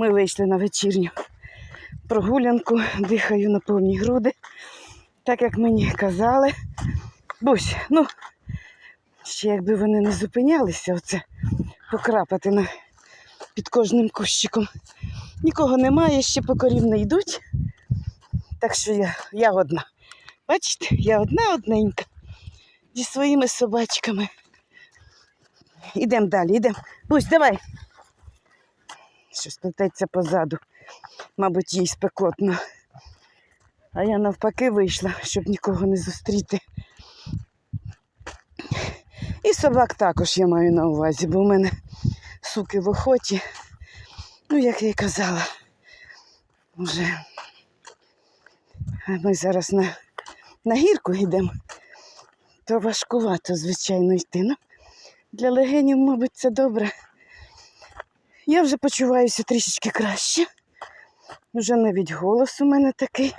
Ми вийшли на вечірню прогулянку, дихаю на повні груди. Так як мені казали. Бусь, ну, ще якби вони не зупинялися, оце покрапати на, під кожним кущиком. Нікого немає, ще по корів не йдуть. Так що я, я одна. Бачите, я одна одненька зі своїми собачками. Ідемо далі, ідемо. Бусь, давай. Щось плететься позаду. Мабуть, їй спекотно. А я навпаки вийшла, щоб нікого не зустріти. І собак також я маю на увазі, бо в мене суки в охоті. Ну, як я й казала, вже ми зараз на, на гірку йдемо, то важкувато, звичайно, йти. Ну, для легенів, мабуть, це добре. Я вже почуваюся трішечки краще. Вже навіть голос у мене такий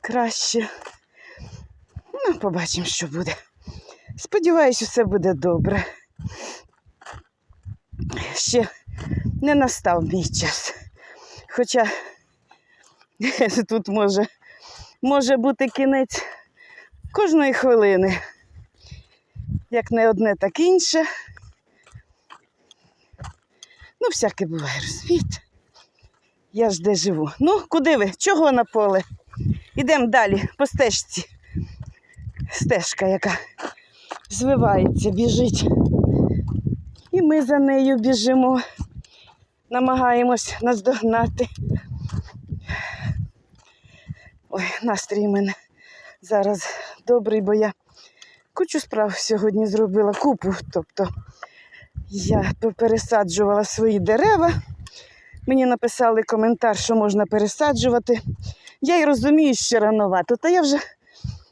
краще. Ну, побачимо, що буде. Сподіваюся, все буде добре. Ще не настав мій час. Хоча тут може, може бути кінець кожної хвилини. Як не одне, так інше. Ну, всяке буває, розумієте? Я ж де живу. Ну, куди ви? Чого на поле? Ідемо далі по стежці. Стежка, яка звивається, біжить. І ми за нею біжимо, намагаємось наздогнати. Ой, настрій у мене зараз добрий, бо я кучу справ сьогодні зробила, купу. Тобто я пересаджувала свої дерева. Мені написали коментар, що можна пересаджувати. Я й розумію, що рановато, та я вже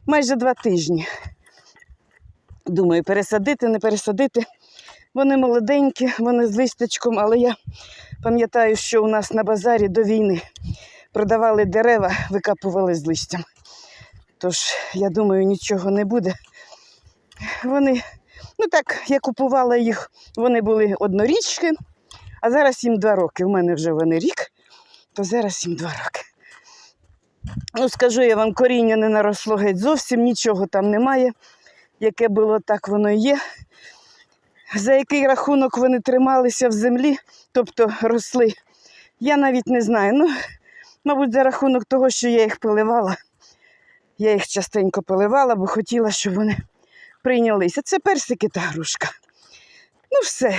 майже два тижні. Думаю, пересадити, не пересадити. Вони молоденькі, вони з листячком, але я пам'ятаю, що у нас на базарі до війни продавали дерева, викапували з листям. Тож, я думаю, нічого не буде. Вони, ну так, я купувала їх, вони були однорічки, а зараз їм два роки. У мене вже вони рік, то зараз їм два роки. Ну, скажу я вам, коріння не наросло геть зовсім, нічого там немає. Яке було, так воно і є. За який рахунок вони трималися в землі, тобто росли, я навіть не знаю. Ну, мабуть, за рахунок того, що я їх поливала. Я їх частенько поливала, бо хотіла, щоб вони прийнялися. Це персики та грушка. Ну, все.